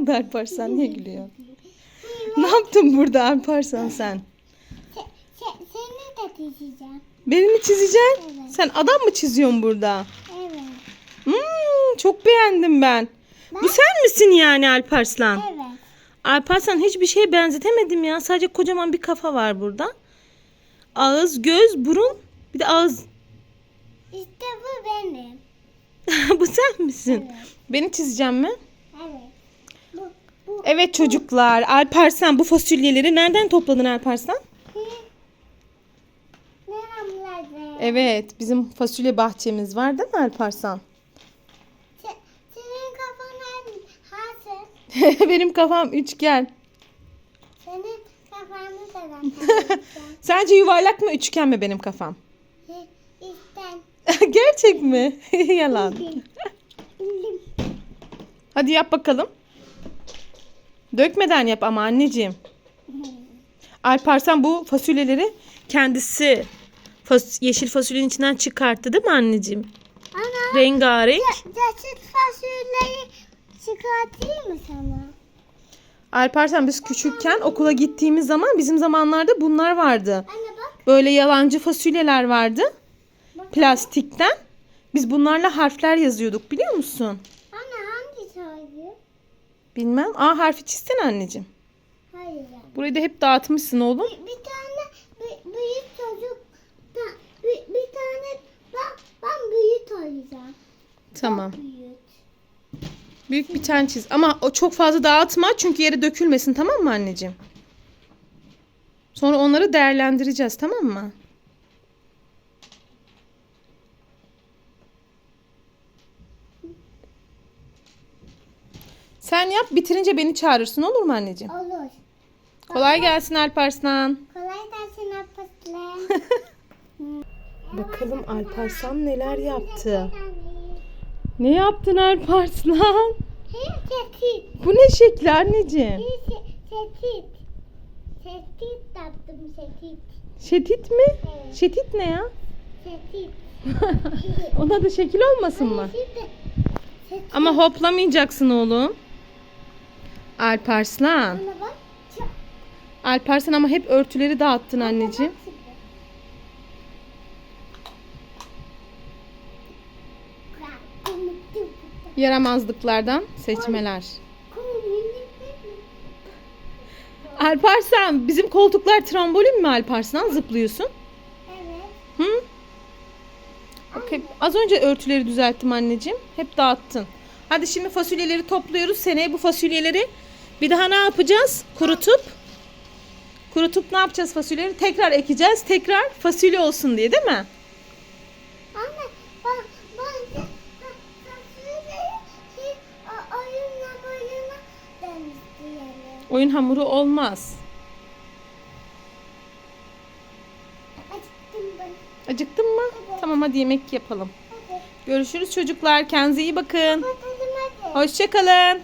Alparslan? Niye gülüyor? Ne yaptın burada Alparslan sen? Se, se, seni de dizeceğim. Beni mi çizeceksin? Evet. Sen adam mı çiziyorsun burada? Evet. Hmm, çok beğendim ben. Bu sen misin yani Alparslan? Evet. Alparslan hiçbir şeye benzetemedim ya. Sadece kocaman bir kafa var burada. Ağız, göz, burun, bir de ağız. İşte bu benim. bu sen misin? Evet. Beni çizeceğim mi? Evet. Evet çocuklar. Alparslan bu fasulyeleri nereden topladın Alparslan? Evet bizim fasulye bahçemiz var değil mi Alparslan? Se, senin kafan hasır. Benim kafam üçgen. Senin kafanı da ben Sence yuvarlak mı üçgen mi benim kafam? Gerçek mi? Yalan. Hadi yap bakalım. Dökmeden yap ama anneciğim. Alparslan bu fasulyeleri kendisi fas- yeşil fasulyenin içinden çıkarttı değil mi anneciğim? Ana. Rengarenk. Yaşıt fasulyeyi çıkartayım mı sana? Alparslan biz küçükken okula gittiğimiz zaman bizim zamanlarda bunlar vardı. Anne bak. Böyle yalancı fasulyeler vardı. Plastikten. Biz bunlarla harfler yazıyorduk biliyor musun? Bilmem. A harfi çizsene anneciğim. Hayır. Burayı da hep dağıtmışsın oğlum. Bir, bir tane bir, büyük çocuk bir, bir tane ben, ben büyük olacağım. Tamam. Büyük. Büyük bir tane çiz. Ama o çok fazla dağıtma çünkü yere dökülmesin tamam mı anneciğim? Sonra onları değerlendireceğiz tamam mı? Sen yap bitirince beni çağırırsın olur mu anneciğim? Olur. Kolay gelsin Alparslan. Kolay gelsin apaslan. Bakalım Alparslan neler yaptı. Ne yaptın Alparslan? Bu ne şekli anneciğim? Setit. Setit yaptım setit. Şetit mi? Evet. Şetit ne ya? Setit. Ona da şekil olmasın mı? Ama hoplamayacaksın oğlum. Alparslan. Bak. Alparslan ama hep örtüleri dağıttın anneciğim. Yaramazlıklardan seçmeler. Alparslan bizim koltuklar trambolin mi Alparslan? Zıplıyorsun. Evet. Hı? Hep, az önce örtüleri düzelttim anneciğim. Hep dağıttın. Hadi şimdi fasulyeleri topluyoruz. Seneye bu fasulyeleri bir daha ne yapacağız? Kurutup kurutup ne yapacağız fasulyeleri? Tekrar ekeceğiz. Tekrar fasulye olsun diye değil mi? Anne bak bence fasulyeyi a- oyunla boyuna dönüştürelim. Oyun hamuru olmaz. Acıktım ben. Acıktın mı? Tamam hadi yemek yapalım. Hadi. Görüşürüz çocuklar. Kendinize iyi bakın. Hoşçakalın.